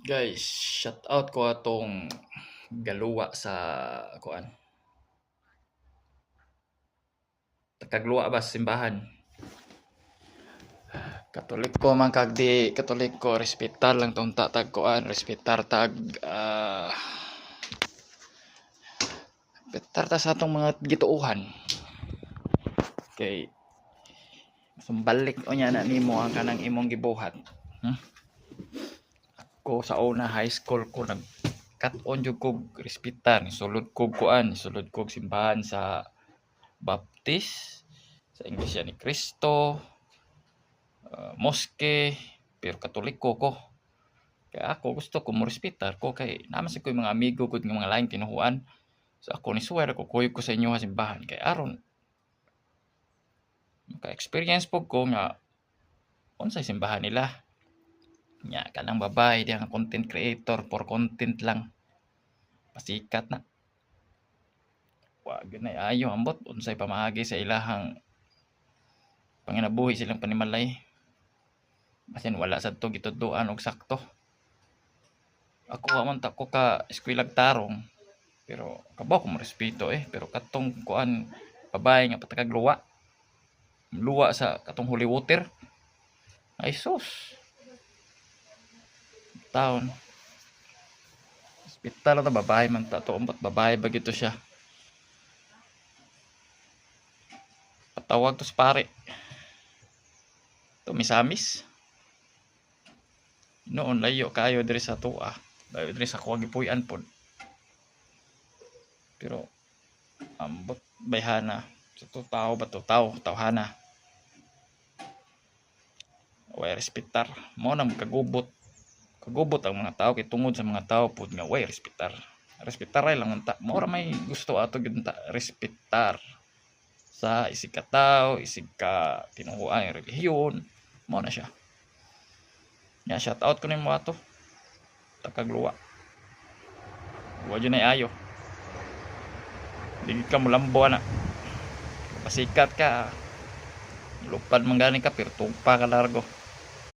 Guys, shout out ko atong galuwa sa kuan. Takagluwa ba sa simbahan? Katoliko man kag di katoliko respetar lang tong tatag kuan, respetar tag respetar ta sa atong mga gituohan. Kay sumbalik o niya na nimo ang kanang imong gibuhat. Hmm? Ako sa una high school ko nag cut on jud kog respetar sulod kog kuan sulod kog simbahan sa Baptist sa Iglesia ni Cristo uh, moske pero katoliko ko. Kaya ako gusto ko mo respetar ko kay naman sa ko mga amigo ko nga mga lain tinuhuan so ako ni swear ko kuyog ko sa inyo nga simbahan. Kay aron maka-experience po ko nga unsay simbahan nila nya kanang babae di ang content creator for content lang. Pasikat na. Wag na ayo ambot unsay pamaagi sa ilahang panginabuhi silang panimalay. Basin wala sa to gituduan og sakto. Ako man ta ko ka eskwelag tarong pero kabaw ko mo respeto eh. Pero katong kuan babae nga patakagluwa luwa sa katong holy water. Ay sus taon. Hospital na babae man ta to. Umbot babae ba gito siya? Patawag to sa pare. To misamis noon layo kayo diri sa tuwa. Layo diri sa kuwagi puyan pod pero ambot bayhana sa to tao ba to? Tao tawhana way respetar mo na kagubot kagubot ang mga tao kay tungod sa mga tao pud nga way respetar respetar ay lang unta mo ra may gusto ato gyud ta respetar sa isig ka tao isig ka tinuhuan ang relihiyon mo na siya. Ya shout out ko ni mo ato takagluwa. Wa jud na ayo. Di ka mo lambo na pasikat ka. Lupad man gani ka pero tugpa ka largo